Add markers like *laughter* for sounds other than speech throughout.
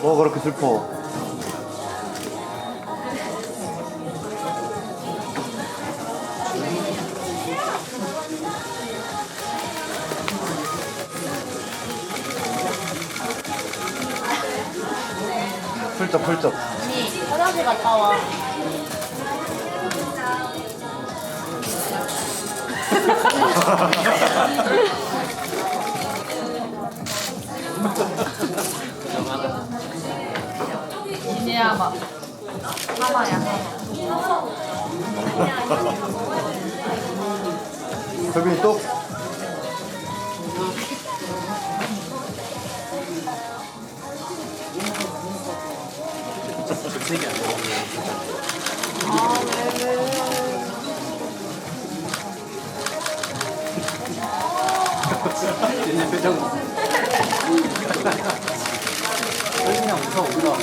뭐 그렇게 슬퍼? 풀쩍. 언니 화장실 갔다 와. 이제야 막 하마야 하마. 얘네 표정. 그냥 웃어 울어.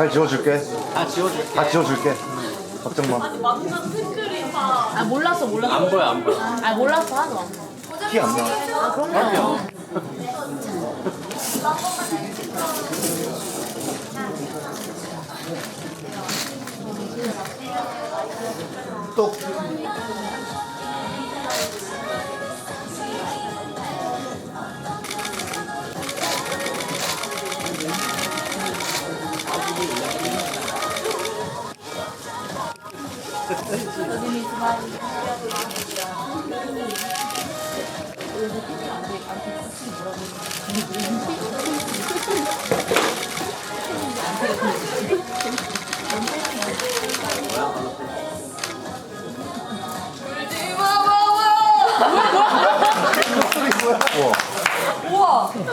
잘 지워줄게. 다 지워줄게. 다 지워줄게. 걱정 마. 아 몰랐어 몰랐어. 안 보여 안 보여. 아 몰랐어 하도 안 봐. 티안 나. 아 그럼요. 또.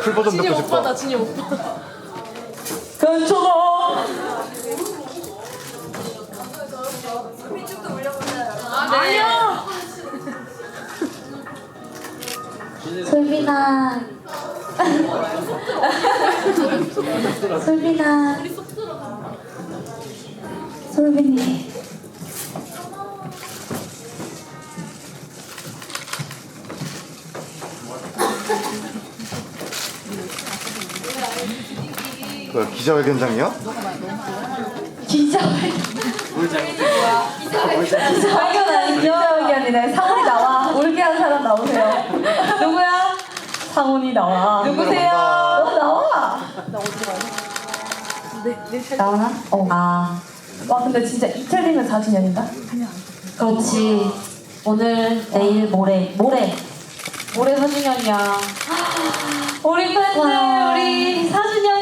풀 버전 진이 듣고 오빠다 싶어. 진이 오빠. *laughs* 괜찮아. 아니야. 솔빈아. *laughs* 솔빈아. 솔빈이. 그 기자회견장이야? 기자회. 울자. 기자회견 아니 기자회견이네. 상훈이 나와. 울게 한 사람 나오세요. 누구야? 상훈이 나와. 누구세요? 너 나와. 나오나? 어. 아. 와 근데 진짜 이틀 뒤면 4주년인가? 그렇지. 오늘, 내일, 모레. 모레. 모레 4주년이야. 우리 팬들 우리 4주년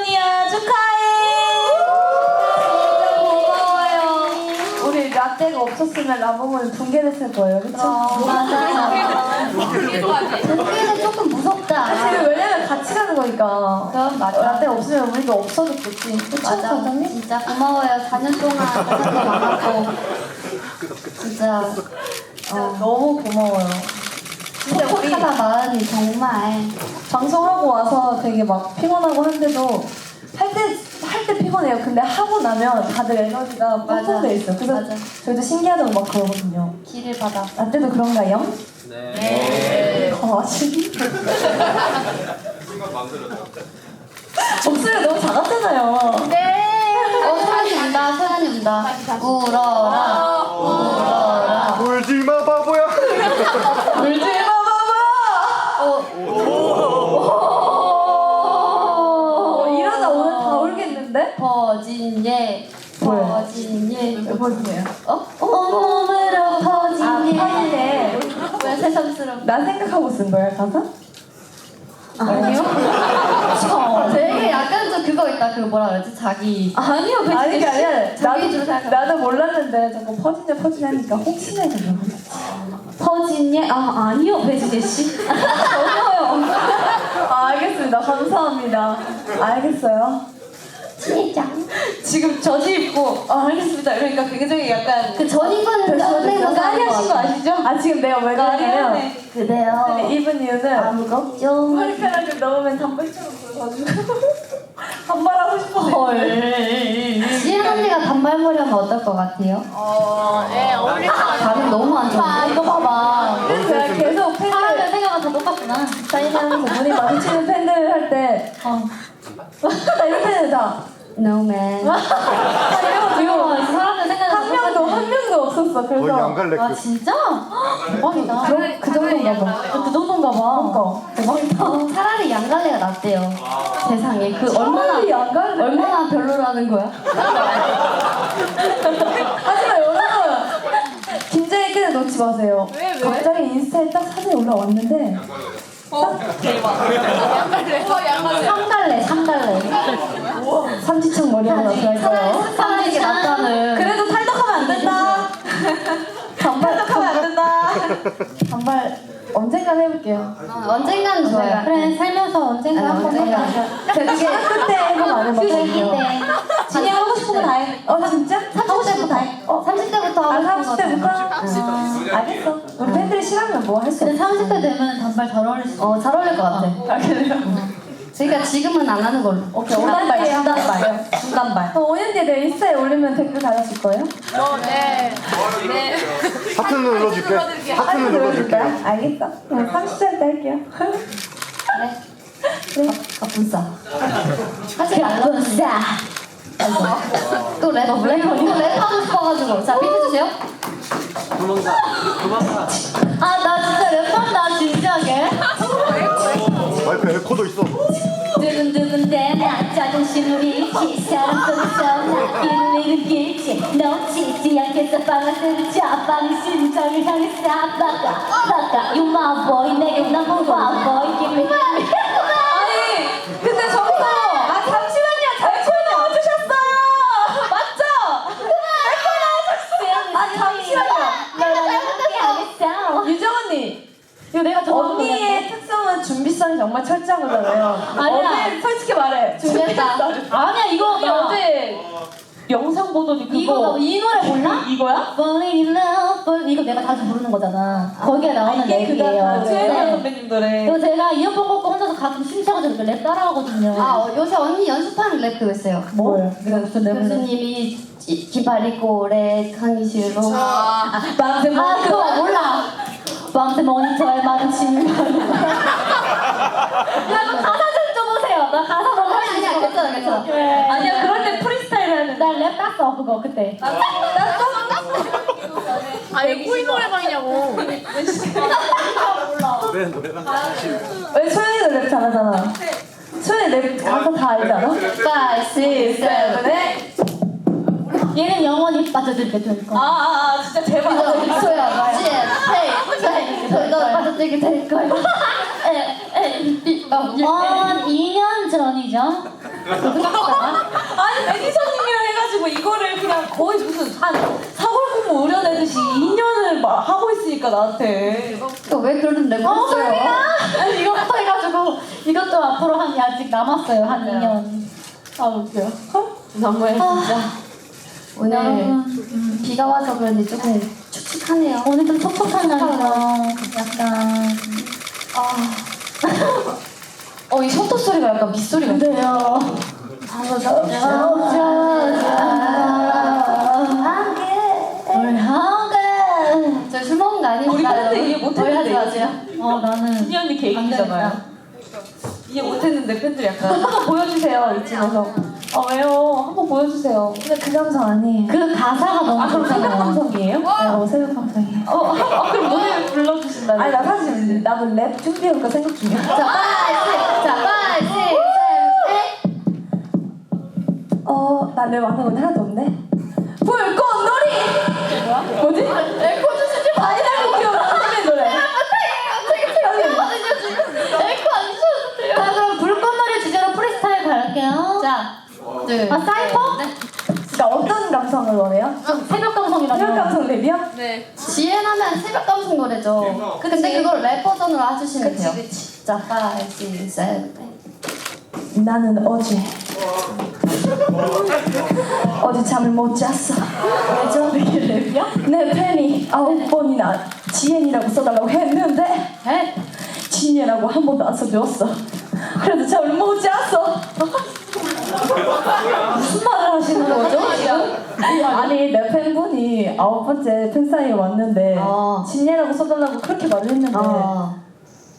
없었으면 라봉은 붕괴됐을 거예요. 그쵸? 맞아요. 붕괴는 조금 무섭다. 사실 왜냐면 같이 가는 거니까. 그럼 맞아. 라떼가 없으면 우리도 없어졌겠지. 그쵸? 맞아. 과장님? 진짜 고마워요. 4년 동안 가장 많았고 진짜 어, 너무 고마워요. 진짜 우리 퍽퍽하다 마음이 정말 방송하고 와서 되게 막 피곤하고 한데도 할 때 할 때 피곤해요. 근데 하고 나면 다들 에너지가 맞아. 뿜뿜돼 있어요. 그래서 맞아. 저희도 신기하다고 막 그러거든요. 길을 받아. 라떼도 그런가요? 네. 어, 진짜. 목소리가 너무 작았잖아요. 네. 어 소연이 운다. 소연이 운다. 울어 퍼지네요. 어? 온몸으로 퍼지네. 아, 퍼지네. 왜 새삼스럽? 나 생각하고 쓴 거야, 가사? 아니요. 저 되게 약간 좀 그거 있다. 그 뭐라 그러지? 자기. 아니요. 아니, 그게 아니라 자기 주로 나도, 생각. 나도 몰랐는데 자꾸 퍼지네, 퍼지네 하니까 혹시나 거지. 퍼지네? 아 아니요. 배지재 씨. *laughs* 전혀요. 아, 알겠습니다. 감사합니다. 알겠어요. 진짜. 지금 저지 입고 아 알겠습니다. 이러니까 굉장히 약간 그 전인 거는 썸네일 거 까리 하신 거 아시죠? 아, 지금 내가 왜 그러냐면 까리하네. 그래요. 입은 이유는 아무 걱정. 머리카락을 넣으면 단발처럼 보여가지고 *laughs* 단발하고 싶어서 헐. 지은 언니가 단발머리 하면 어떨 것 같아요? 어, 예, 어울릴 것 같아요. 반응 너무 안 좋아. 이거 봐봐. 그래서 제가 계속 팬들 사람들 생각은 다 똑같구나. 사인하면서 눈이 마주치는 팬들 할때 어. 나 이렇게 다 No man. *laughs* 아, 이거 이거 사람들 생각은 한 명도 한 명도 없었어 거의 그래서 양갈래 아그 진짜? 대박이다. 그럼 그 정도인가 봐. 그 정도인가 봐. 그러니까 어, 차라리 양갈래가 낫대요. 세상에 그 얼마나 양갈래? 얼마나 별로라는 거야? 하지만 여러분 긴장의 끈을 놓지 마세요. 왜, 왜? 갑자기 인스타에 딱 사진이 올라왔는데 어, 대박. 양갈래. 어, 양갈래. 삼갈래, 삼갈래. 삼지창 머리 하나 차라리 들어있어요. 삼갈래 게 낫다는. 그래도 탈덕하면 안 된다. 단발 탈덕하면 안 된다. 단발 언젠간 해볼게요. 어, 언젠가는 좋아요. 그래 살면서 언젠가 아니, 한번. 해봐. 되게 그때 해보면 안 해봤거든요. 휴식기 때. 진이 하고 싶은 거 다 해. 어 진짜? 하고 싶은 거다 해. 어 30대 부터 아 하고 싶은 30대부터? 거잖아. 아, 알겠어. 우리 팬들이 싫어하면 뭐 할 수 근데 없어. 30대 되면 단발 잘 어울릴 수 어, 잘 어울릴 것 같아. 아 그래요? 그러니까 지금은 안 하는 걸로. 오케이 오단발 중단발 중단발. 어 5년 뒤에 내 인스타에 올리면 댓글 달아줄 거예요? 어, 네. 네. 하트 눌러줄게. 하트 하트 눌러줄게 눌러줄까요? 알겠어. 그럼 30살 때 할게요. 그래. 그래. 가분싸. 하지 말라고. 가분싸. 또 랩, 또 랩하고 싶어가지고. 자, 비트 주세요. 도망가 도망가 아, 나 진짜 랩한다, 진지하게. 마이크 에코도 있어 두근두근 대 나 자존심을 잃지 사람 속에서 나를 일으킬지 놓치지 않겠어 방아쇠를 잡아니 심장을 향해 싹박아 박아 You my boy 내게 one boy Give me 아니 근데 저기서 아 잠시만요 잠시만요 와주셨어요 맞죠? 아 잠시만요 잠시만요 유정 언니 이거 내가 언니의 특성은 준비성이 정말 철저한 거잖아요. 아니야. 어제 솔직히 말해. 준비했다. 아니야 이거 이 어제 영상 보더니 그거. 이거 너 이 노래 몰라? 이거야? Falling in love fall- 이거 내가 자주 부르는 거잖아. 거기에 나오는 이게 그거 랩이에요. 최혜정 네. 선배님 노래 그리고 제가 이어폰 꽂고 혼자서 가끔 심차가지고 랩 따라하거든요. 아 어, 요새 언니 연습하는 랩도 있어요. 내가 무슨 랩을 교수님이 이- 긴팔 입고 오래 강의실로 아, 밤새 아 그거 몰라. 밤새 모니터에 많은 침을 야너 가사 좀 줘보세요. 나 가사 너무 아니 아니야 괜찮아 괜찮아. 아니야 그럴 때 프리스타일 하는 나랩 땄어 그거 그때. 아, 이게 코인 노래방이냐고. 왜 노래방? 왜 소연이도 랩 잘하잖아. 소연이 랩 가사 다 알잖아? 5, 6, 7, 8 얘는 영원히 빠져들게 될 거야 아아아 진짜 제발 이거 소야 씨 헤이 헤이 너 빠져들게 될 거야 한 2년 전이죠? 아니 매니저님이랑 해가지고 이거를 그냥 거의 무슨 한 사골국무 우려내듯이 2년을 막 하고 있으니까 나한테. 왜 그런 랩을 어, 했어요? 소리나? 아니 이것부터 해가지고 이것도 앞으로 한 아직 남았어요 한 2년. 아 웃겨. 너무해 진짜. 오늘 여러분 비가 와서 그런지 조금 축축하네요. 오늘 좀 촉촉한 날이죠 약간 *laughs* 어 이 셔터 소리가 약간 밑소리 같아 그래요 우리 한개. 저희 술 먹은 거 아니니까. 우리 팬들 이해 못했는데 하지 마세요. 어 나는 준이 언니 안 계획이잖아요. 되겠다. 이해 못했는데 팬들이 약간. 한 번 보여주세요 이쯤에서. 아 왜요? 한 번 보여주세요. 근데 그 감성 아니에요. 그 가사가 너무 아 그럼 새벽 좋잖아요. 감성이에요? 네, 어 새벽 감성이에요. 어, 아, 그럼 불러주신다면 아니 나 사실 나도 랩 준비해볼까 생각 중이야. 자, 파이팅! 어, 나 랩 안하고 하나도 없네. 불꽃놀이! 뭐지? 에코 주시지 마. 아이라고 귀여운 노래. 네. 아 사이퍼? 그러니까 어떤 감성을 원해요? 새벽 감성이라고. 새벽 감성 랩이야? 네. 지혜 하면 새벽 감성 노래죠. 근데 그걸 랩 버전으로 해주시면 돼요. 자, 5, 6, 7, 8. 나는 어제 어제 잠을 못 잤어. 왜죠? 이게 랩이야? 내 팬이 아홉 번이나 지엔이라고 써달라고 했는데 에? 진이라고 한 번도 안 써줬어. 그래서 잠을 못 잤어. 무슨 말을 하시는 거죠? 아니 내 팬분이 아홉 번째 팬사인회 왔는데 어. 진예라고 써달라고 그렇게 말을 했는데 어.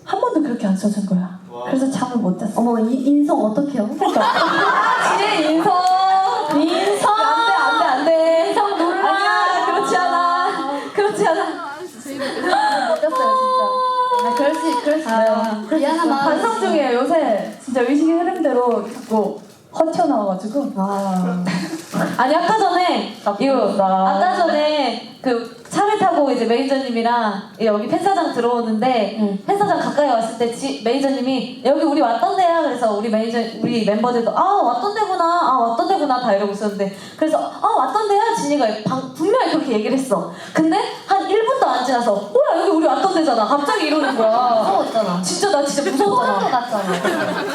한 번도 그렇게 안 써준 거야. 그래서 잠을 못 잤어. 어머, 이, 인성 어떡해요? 진예 인성 인성 안돼 안돼 안돼 인성 놀라 아니야 그렇지 않아 그렇지 않아 못 잤어요, 진짜. 아, 그럴 수, 그럴 수 있어요. 미안한 마음. 반성 중이에요 요새 진짜 의식의 흐름대로 자꾸 허튀어나와가지고. 아. *laughs* 아니 아까 전에 이거 나. 아까 전에 그 차를 타고 이제 매니저님이랑 여기 팬사장 들어오는데 팬사장 가까이 왔을 때 지, 매니저님이 여기 우리 왔던 데야. 그래서 우리 매니저 우리 멤버들도 아 왔던 데구나. 아 왔던 데구나. 다 이러고 있었는데. 그래서 아 왔던 데야? 진이가 방, 분명히 그렇게 얘기를 했어. 근데 한 1분 도 안 지나서 뭐야 여기 우리 왔던 데잖아 갑자기 이러는 거야 무서웠잖아. 진짜 나 진짜 소름 무서웠잖아 돋았잖아.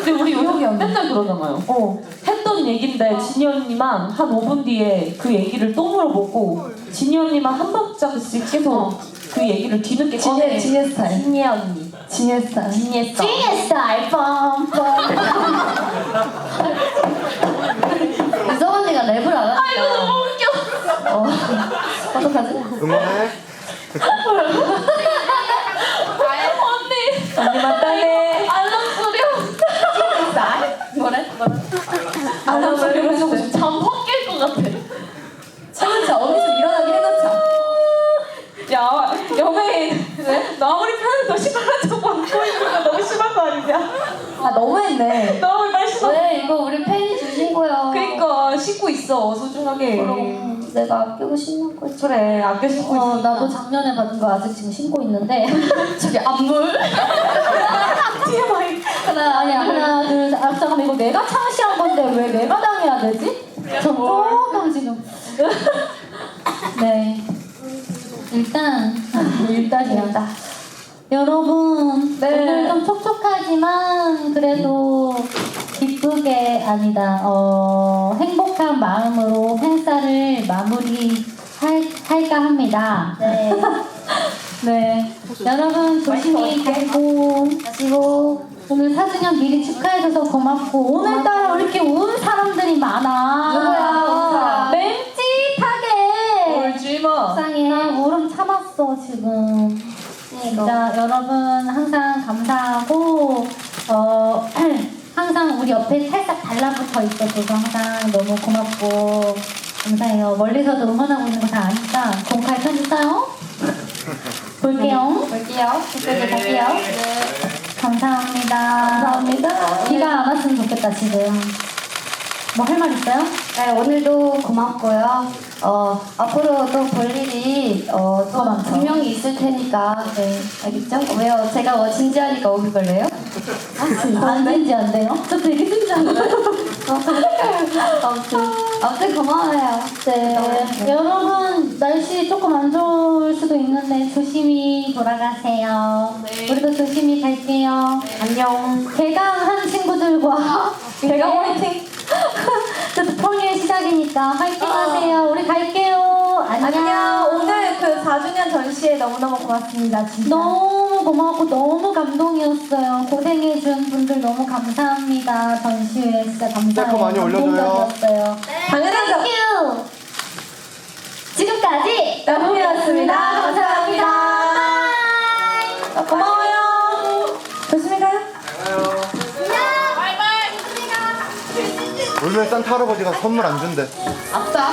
근데 우리 여기 맨날 그러잖아요. 어. 했던 얘긴데 진이 언니만 한 5분 뒤에 그 얘기를 또 물어보고 진이 언니만 한 박자씩 계속 그 얘기를 뒤늦게 진예. 진예 스타일 진이 언니. 진예 스타일. 찐의 스타일 뻔뻔. 유정 언니가 랩을 안 하니까. 아, 이거 너무 웃겨. 어, 어떡하지? 응원해. 언니 마땅해. 알람 소리요. 뭐래? 뭐래? 알람 소리로 해주고 싶어. 잠확 깰 것 같아. 진짜 어디서 일어나게 해놓자 야, 연예인. 너 아무리 편을 더 심하다고 안고 있는 거 너무 심한 거 아니냐? 아 너무했네 *laughs* 너무 말 심하. 왜 이거 우리 팬이 주신 거야? 그니까 씻고 있어 소중하게. 그럼 내가 아끼고 신는 거지. 그래 아껴 신고 어, 있으니까. 나도 작년에 받은 거 아직 지금 신고 있는데. *laughs* 저기 안물? *laughs* TMI. 하나, 아니, 하나, 둘, 셋. 아, 잠깐만, 이거 내가 창시한 건데 왜 내가 당해야 되지? 전 조금 지금. 네. 일단, 일단이란다. 여러분, 네. 오늘 좀 촉촉하지만 그래도 기쁘게 아니다. 어, 행복한 마음으로 팬사를 마무리 할, 할까 합니다. 네. *laughs* 네. 여러분 조심히 가시고 가시고 오늘 4주년 미리 축하해줘서 고맙고 오늘따라 왜 이렇게 운 사람들이 많아 누구야, mem짓하게 울지 마. 속상해 나 울음 참았어 지금 진짜 여러분 항상 감사하고 어 *clears throat* 항상 우리 옆에 살짝 달라붙어 있어줘서 항상 너무 고맙고 감사해요 멀리서도 응원하고 있는 거 다 아니까 공칼 펴주세요 볼게요 볼게요. 댓글들 갈게요. 감사합니다. 감사합니다. 비가 안 왔으면 좋겠다, 지금. 뭐 할 말 있어요? 네, 오늘도 고맙고요. 어, 앞으로 또볼 일이 어, 또더 많죠. 분명히 있을 테니까. 네, 알겠죠? 왜요? 제가 뭐 진지하니까 오기 걸래요? 안 진지한데요? 저 되게 진지한데. *laughs* 아무튼, 아무튼 고마워요. 네. 여러분, 날씨 조금 안 좋을 수도 있는데 조심히 돌아가세요. 우리도 조심히 갈게요. 안녕. 개강한 친구들과 *laughs* 개강 화이팅! 저도 폴리의 시작이니까 화이팅 하세요. 우리 갈게요. 안녕. 안녕 오늘 그 4주년 전시회 너무너무 고맙습니다 진짜 너무 고마웠고 너무 감동이었어요. 고생해준 분들 너무 감사합니다. 전시회 진짜 감사해요. 댓글 많이 올려줘요. 감동적이었어요. 당연하죠 땡큐. 지금까지 나무였습니다 감사합니다 원래 산타 할아버지가 선물 안 준대. 아싸.